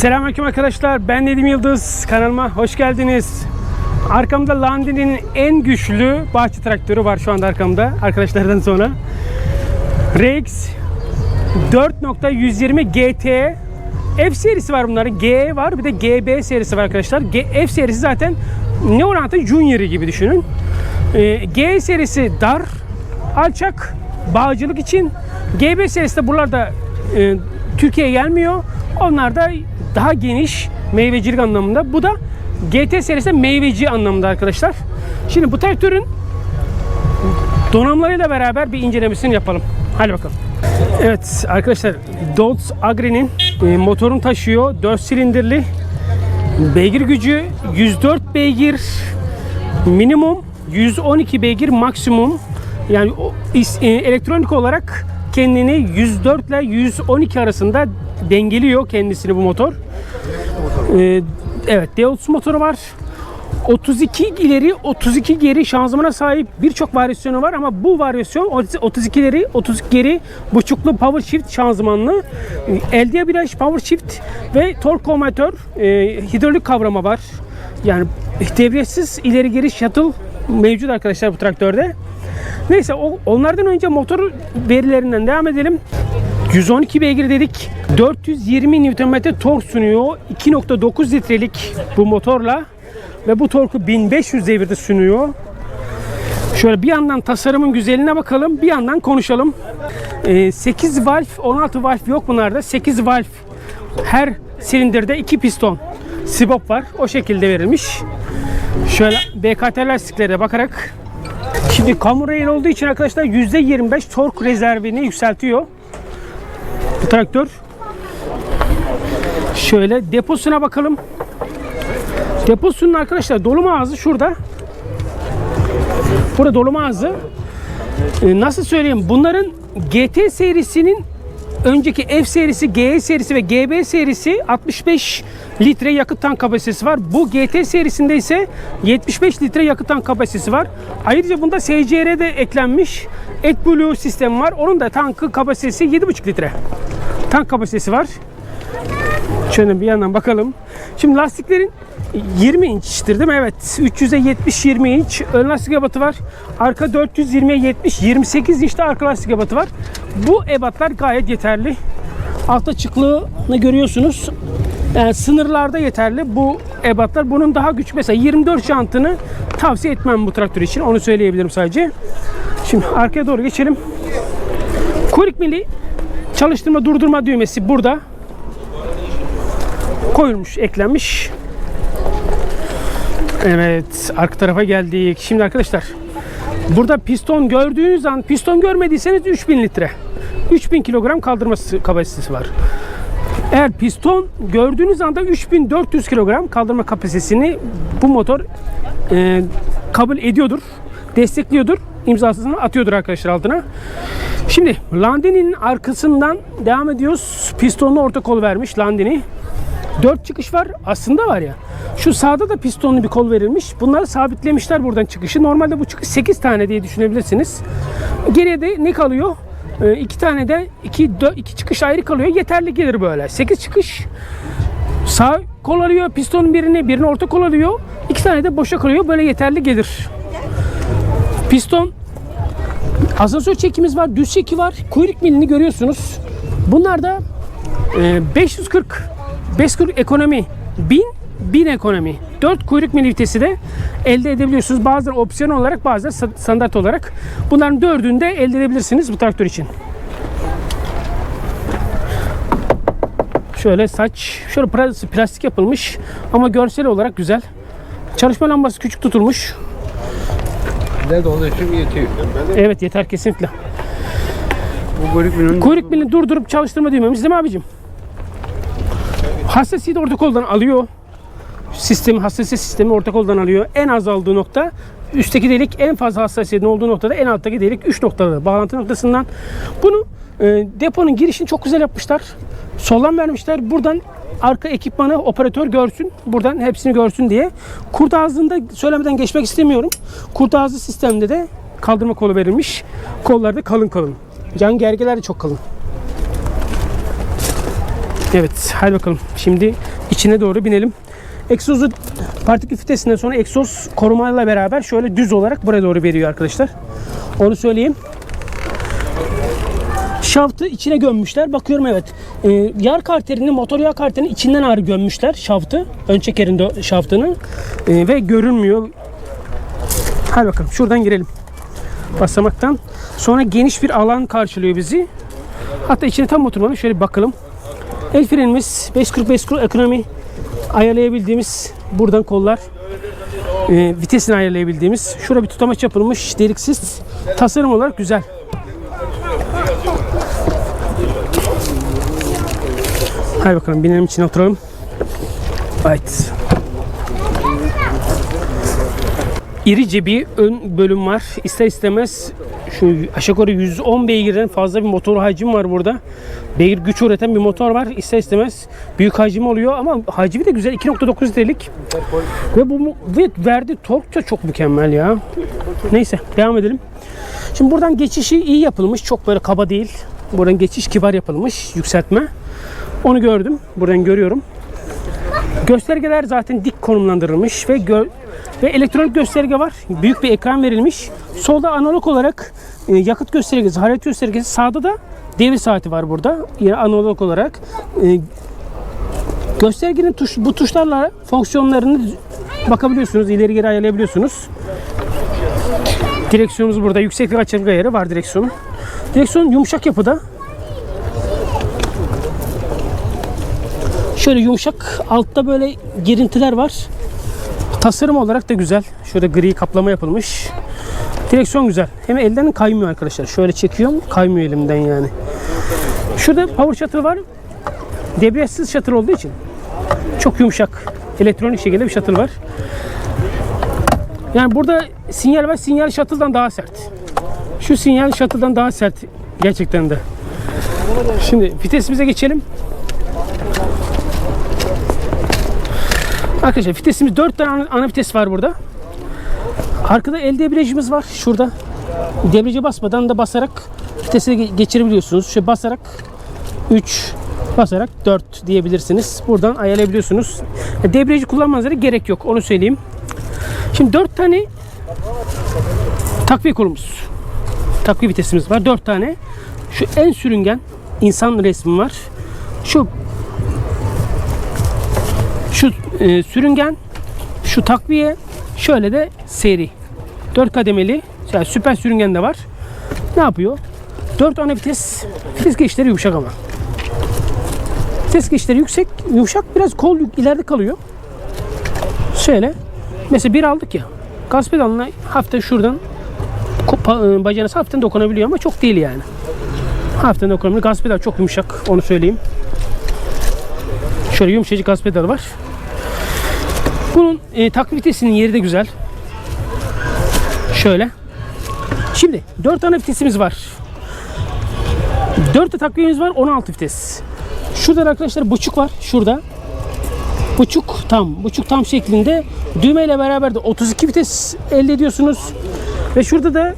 Selamünaleyküm arkadaşlar. Ben Nedim Yıldız. Kanalıma hoş geldiniz. Arkamda Landin'in en güçlü bahçe traktörü var şu anda arkamda. Arkadaşlardan sonra. RX 4.120 GT F serisi var bunların. G var bir de GB serisi var arkadaşlar. G, F serisi zaten Neonata Junior'ı gibi düşünün. Ee, G serisi dar, alçak, bağcılık için. GB serisi de buralarda e, Türkiye'ye gelmiyor. Onlar da daha geniş meyvecilik anlamında. Bu da GT serisi meyveci anlamında arkadaşlar. Şimdi bu traktörün donanımlarıyla beraber bir incelemesini yapalım. Hadi bakalım. Evet arkadaşlar Dodge Agri'nin e, motorunu taşıyor. 4 silindirli. Beygir gücü 104 beygir minimum 112 beygir maksimum yani e, elektronik olarak kendini 104 ile 112 arasında dengeliyor kendisini bu motor. Ee, evet Deus motoru var. 32 ileri 32 geri şanzımana sahip birçok varyasyonu var ama bu varyasyon 32 ileri 32 geri buçuklu power shift şanzımanlı elde viraj power shift ve tork konvertör e, hidrolik kavrama var. Yani devretsiz ileri geri shuttle mevcut arkadaşlar bu traktörde. Neyse onlardan önce motor verilerinden devam edelim. 112 beygir dedik. 420 Nm tork sunuyor. 2.9 litrelik bu motorla ve bu torku 1500 devirde sunuyor. Şöyle bir yandan tasarımın güzeline bakalım, bir yandan konuşalım. Ee, 8 valve, 16 valve yok bunlarda. 8 valve her silindirde 2 piston. Sibop var. O şekilde verilmiş. Şöyle BKT lastiklere bakarak Şimdi kamu rail olduğu için arkadaşlar %25 tork rezervini yükseltiyor. Bu traktör. Şöyle deposuna bakalım. Deposunun arkadaşlar dolum ağzı şurada. Burada dolum ağzı. Ee, nasıl söyleyeyim? Bunların GT serisinin önceki F serisi, GE serisi ve GB serisi 65 litre yakıt tank kapasitesi var. Bu GT serisinde ise 75 litre yakıt tank kapasitesi var. Ayrıca bunda SCR de eklenmiş. AdBlue sistemi var. Onun da tankı kapasitesi 7,5 litre. Tank kapasitesi var. Şöyle bir yandan bakalım. Şimdi lastiklerin 20 inçtir değil mi? Evet. 300'e 70 20 inç ön lastik ebatı var. Arka 420'ye 70 28 inçte arka lastik ebatı var. Bu ebatlar gayet yeterli. Altta çıklığını görüyorsunuz. Yani sınırlarda yeterli bu ebatlar. Bunun daha güç mesela 24 jantını tavsiye etmem bu traktör için. Onu söyleyebilirim sadece. Şimdi arkaya doğru geçelim. Kuyruk mili çalıştırma durdurma düğmesi burada koyulmuş, eklenmiş. Evet, arka tarafa geldik. Şimdi arkadaşlar, burada piston gördüğünüz an, piston görmediyseniz 3000 litre. 3000 kilogram kaldırması kapasitesi var. Eğer piston gördüğünüz anda 3400 kilogram kaldırma kapasitesini bu motor e, kabul ediyordur, destekliyordur, imzasını atıyordur arkadaşlar altına. Şimdi Landini'nin arkasından devam ediyoruz. Pistonlu orta kol vermiş Landini. 4 çıkış var. Aslında var ya. Şu sağda da pistonlu bir kol verilmiş. Bunları sabitlemişler buradan çıkışı. Normalde bu çıkış 8 tane diye düşünebilirsiniz. Geriye de ne kalıyor? 2 tane de 2 iki çıkış ayrı kalıyor. Yeterli gelir böyle. 8 çıkış. Sağ kol alıyor pistonun birini, birini orta kol alıyor. 2 tane de boşa kalıyor. Böyle yeterli gelir. Piston asansör çekimiz var, düz çeki var. Kuyruk milini görüyorsunuz. Bunlar da e, 540 540 ekonomi 1000 1000 ekonomi. 4 kuyruk mili vitesi de elde edebiliyorsunuz. Bazıları opsiyon olarak bazıları sta- standart olarak. Bunların dördünü de elde edebilirsiniz bu traktör için. Şöyle saç, şöyle plas- plastik yapılmış ama görsel olarak güzel. Çalışma lambası küçük tutulmuş. Nerede onun için yetiyor. Evet yeter kesinlikle. Bu kuyruk Kuyruk milini durdurup çalıştırma düğmemiz değil mi abicim? Hassasiyeti orta koldan alıyor. Sistemi, hassasiyet sistemi orta koldan alıyor. En az aldığı nokta üstteki delik en fazla hassasiyetin olduğu noktada en alttaki delik 3 noktada bağlantı noktasından. Bunu e, deponun girişini çok güzel yapmışlar. Soldan vermişler. Buradan arka ekipmanı operatör görsün. Buradan hepsini görsün diye. Kurt ağzında söylemeden geçmek istemiyorum. Kurt ağzı sistemde de kaldırma kolu verilmiş. Kollar da kalın kalın. Can gergeler de çok kalın. Evet hadi bakalım. Şimdi içine doğru binelim. Egzozu partikül filtresinden sonra egzoz korumayla beraber şöyle düz olarak buraya doğru veriyor arkadaşlar. Onu söyleyeyim. Şaftı içine gömmüşler. Bakıyorum evet. Ee, yağ karterini, motor yağ karterini içinden ağrı gömmüşler şaftı. Ön çekerin şaftını. Ee, ve görünmüyor. Hadi bakalım şuradan girelim. Basamaktan. Sonra geniş bir alan karşılıyor bizi. Hatta içine tam oturmadan şöyle bakalım. El frenimiz 545 kru ekonomi ayarlayabildiğimiz buradan kollar e, vitesini ayarlayabildiğimiz şurada bir tutamaç yapılmış deliksiz tasarım olarak güzel. Hadi bakalım binelim içine oturalım. Evet. İrice bir ön bölüm var. İster istemez şu aşağı yukarı 110 beygirden fazla bir motor hacim var burada. Beygir güç üreten bir motor var. İster istemez büyük hacim oluyor ama hacmi de güzel. 2.9 litrelik. Ve bu ve verdiği tork da çok mükemmel ya. Neyse devam edelim. Şimdi buradan geçişi iyi yapılmış. Çok böyle kaba değil. Buradan geçiş kibar yapılmış. Yükseltme. Onu gördüm. Buradan görüyorum. Göstergeler zaten dik konumlandırılmış ve gö- ve elektronik gösterge var. Büyük bir ekran verilmiş. Solda analog olarak e, yakıt göstergesi, hareket göstergesi, sağda da devir saati var burada. Yine analog olarak. E, göstergenin tuş, bu tuşlarla fonksiyonlarını bakabiliyorsunuz, ileri geri ayarlayabiliyorsunuz. Direksiyonumuz burada. Yükseklik açıklık ayarı var direksiyonun. Direksiyon yumuşak yapıda. Şöyle yumuşak altta böyle girintiler var. Tasarım olarak da güzel. Şöyle gri kaplama yapılmış. Direksiyon güzel. Hem elden kaymıyor arkadaşlar. Şöyle çekiyorum kaymıyor elimden yani. Şurada power shuttle var. Debriyajsız shuttle olduğu için çok yumuşak. Elektronik şekilde bir shuttle var. Yani burada sinyal var. Sinyal shuttle'dan daha sert. Şu sinyal shuttle'dan daha sert gerçekten de. Şimdi vitesimize geçelim. Arkadaşlar vitesimiz 4 tane ana, ana vites var burada. Arkada el debriyajımız var şurada. Debriyaja basmadan da basarak vitesi ge- geçirebiliyorsunuz. Şöyle basarak 3 basarak 4 diyebilirsiniz. Buradan ayarlayabiliyorsunuz. Debriyajı kullanmanıza gerek yok. Onu söyleyeyim. Şimdi 4 tane takviye kolumuz. Takviye vitesimiz var. 4 tane. Şu en sürüngen insan resmi var. Şu e, sürüngen, şu takviye, şöyle de seri. 4 kademeli, yani süper sürüngen de var. Ne yapıyor? 4 ana vites, vites geçişleri yumuşak ama. Vites geçişleri yüksek, yumuşak, biraz kol ileride kalıyor. Şöyle, mesela bir aldık ya, gaz pedalına hafiften şuradan e, bacağına hafiften dokunabiliyor ama çok değil yani. Hafiften dokunabiliyor. Gaz pedal çok yumuşak, onu söyleyeyim. Şöyle yumuşacık gaz pedalı var. Bunun e, takviye vitesinin yeri de güzel. Şöyle. Şimdi 4 tane vitesimiz var. 4 de takviyemiz var 16 vites. Şurada da arkadaşlar buçuk var. Şurada. Buçuk tam. Buçuk tam şeklinde. Düğmeyle beraber de 32 vites elde ediyorsunuz. Ve şurada da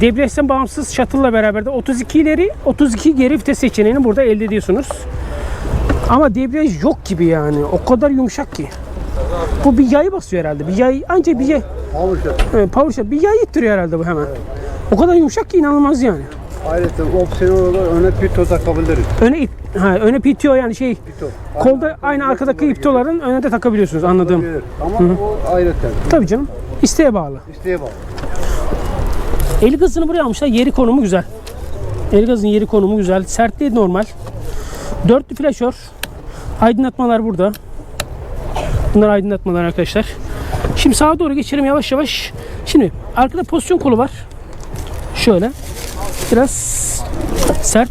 debriyajdan bağımsız shuttle'la beraber de 32 ileri 32 geri vites seçeneğini burada elde ediyorsunuz. Ama debriyaj yok gibi yani. O kadar yumuşak ki. Bu bir yayı basıyor herhalde. Bir yay ancak bir yay. Power shut. Evet, power shot. Bir yay ittiriyor herhalde bu hemen. O kadar yumuşak ki inanılmaz yani. Ayrıca opsiyon olarak öne pito takabiliriz. Öne ip, ha, öne PTO yani şey Pito. kolda aynı arkadaki iptoların öne de takabiliyorsunuz anladığım. Ama o ayrıca. Tabii canım. İsteğe bağlı. İsteğe bağlı. El gazını buraya almışlar. Yeri konumu güzel. El gazın yeri konumu güzel. Sertliği normal. Dörtlü flaşör. Aydınlatmalar burada. Bunlar aydınlatmalar arkadaşlar. Şimdi sağa doğru geçelim yavaş yavaş. Şimdi arkada pozisyon kolu var. Şöyle. Biraz sert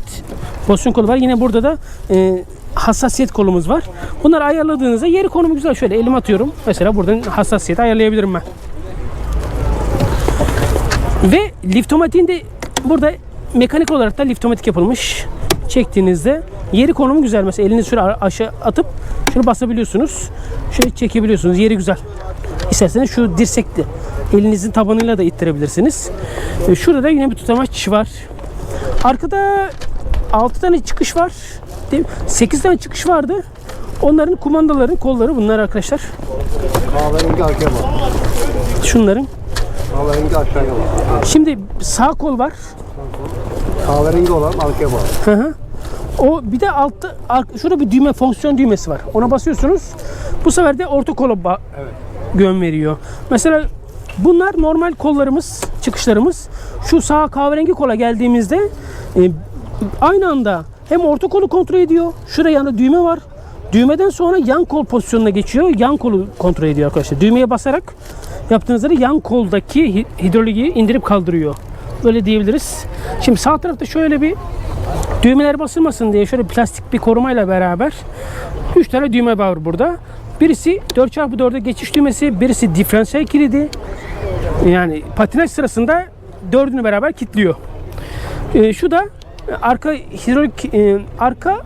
pozisyon kolu var. Yine burada da e, hassasiyet kolumuz var. Bunları ayarladığınızda yeri konumu güzel. Şöyle elimi atıyorum. Mesela buradan hassasiyeti ayarlayabilirim ben. Ve liftomatiğin de burada mekanik olarak da liftomatik yapılmış. Çektiğinizde yeri konumu güzel. Mesela elinizi şöyle aşağı atıp şunu basabiliyorsunuz. Şöyle çekebiliyorsunuz. Yeri güzel. İsterseniz şu dirsekli elinizin tabanıyla da ittirebilirsiniz. E, Şurada da yine bir tutamaç var. Arkada 6 tane çıkış var. 8 tane çıkış vardı. Onların kumandaların kolları bunlar arkadaşlar. Kahverengi arkaya bak. Şunların. Kahverengi aşağıya bak. Şimdi sağ kol var. Kahverengi olan arkaya bak. Hı hı. O bir de altta şurada bir düğme fonksiyon düğmesi var. Ona basıyorsunuz. Bu sefer de orta kola ba- yön veriyor. Mesela bunlar normal kollarımız, çıkışlarımız. Şu sağ kahverengi kola geldiğimizde e, aynı anda hem orta kolu kontrol ediyor. Şurada yanında düğme var. Düğmeden sonra yan kol pozisyonuna geçiyor. Yan kolu kontrol ediyor arkadaşlar. Düğmeye basarak yaptığınızda yan koldaki hi- hidroliği indirip kaldırıyor. Öyle diyebiliriz. Şimdi sağ tarafta şöyle bir Düğmeler basılmasın diye şöyle plastik bir korumayla beraber 3 tane düğme var burada. Birisi 4x4'e geçiş düğmesi, birisi diferansiyel kilidi. Yani patinaj sırasında dördünü beraber kilitliyor. Ee, şu da arka hidrolik e, arka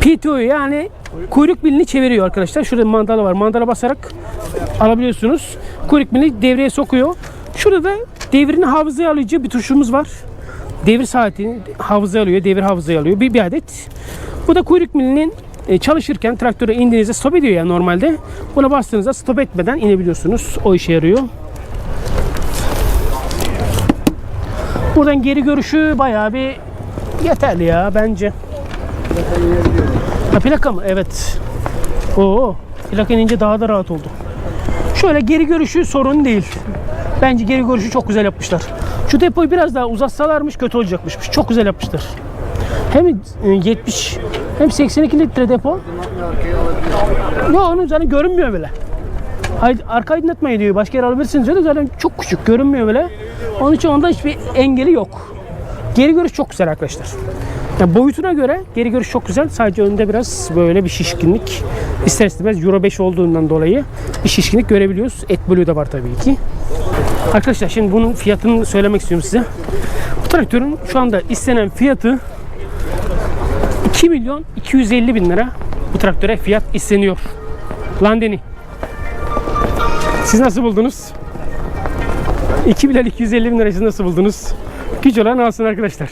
PTO'yu yani kuyruk milini çeviriyor arkadaşlar. Şurada mandala var. Mandala basarak alabiliyorsunuz. Kuyruk milini devreye sokuyor. Şurada da devrini hafızaya alıcı bir tuşumuz var. Devir saatini hafızaya alıyor, devir hafızaya alıyor. Bir, bir adet. Bu da kuyruk milinin e, çalışırken traktöre indiğinizde stop ediyor ya normalde. Buna bastığınızda stop etmeden inebiliyorsunuz. O işe yarıyor. Buradan geri görüşü bayağı bir yeterli ya bence. Ha plaka mı? Evet. Oo, plaka inince daha da rahat oldu. Şöyle geri görüşü sorun değil. Bence geri görüşü çok güzel yapmışlar. Şu depoyu biraz daha uzatsalarmış kötü olacakmış. Çok güzel yapmışlar. Hem e, 70 hem 82 litre depo. Yok onun zaten görünmüyor bile. Arka aydınlatmayı diyor. Başka yer alabilirsiniz diyor zaten çok küçük görünmüyor bile. Onun için onda hiçbir engeli yok. Geri görüş çok güzel arkadaşlar. Yani boyutuna göre geri görüş çok güzel. Sadece önde biraz böyle bir şişkinlik. İster istemez Euro 5 olduğundan dolayı bir şişkinlik görebiliyoruz. AdBlue da var tabii ki. Arkadaşlar şimdi bunun fiyatını söylemek istiyorum size. Bu traktörün şu anda istenen fiyatı 2 milyon 250 bin lira bu traktöre fiyat isteniyor. Landeni. Siz nasıl buldunuz? 2 milyon 250 bin lira siz nasıl buldunuz? Güç olan alsın arkadaşlar.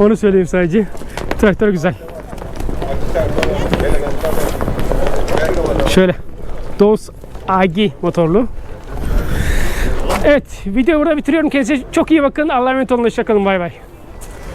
Onu söyleyeyim sadece. Traktör güzel. Şöyle. Dose AG motorlu. Evet, videoyu burada bitiriyorum. Kendinize çok iyi bakın. Allah'a emanet olun. Hoşçakalın. Bay bay.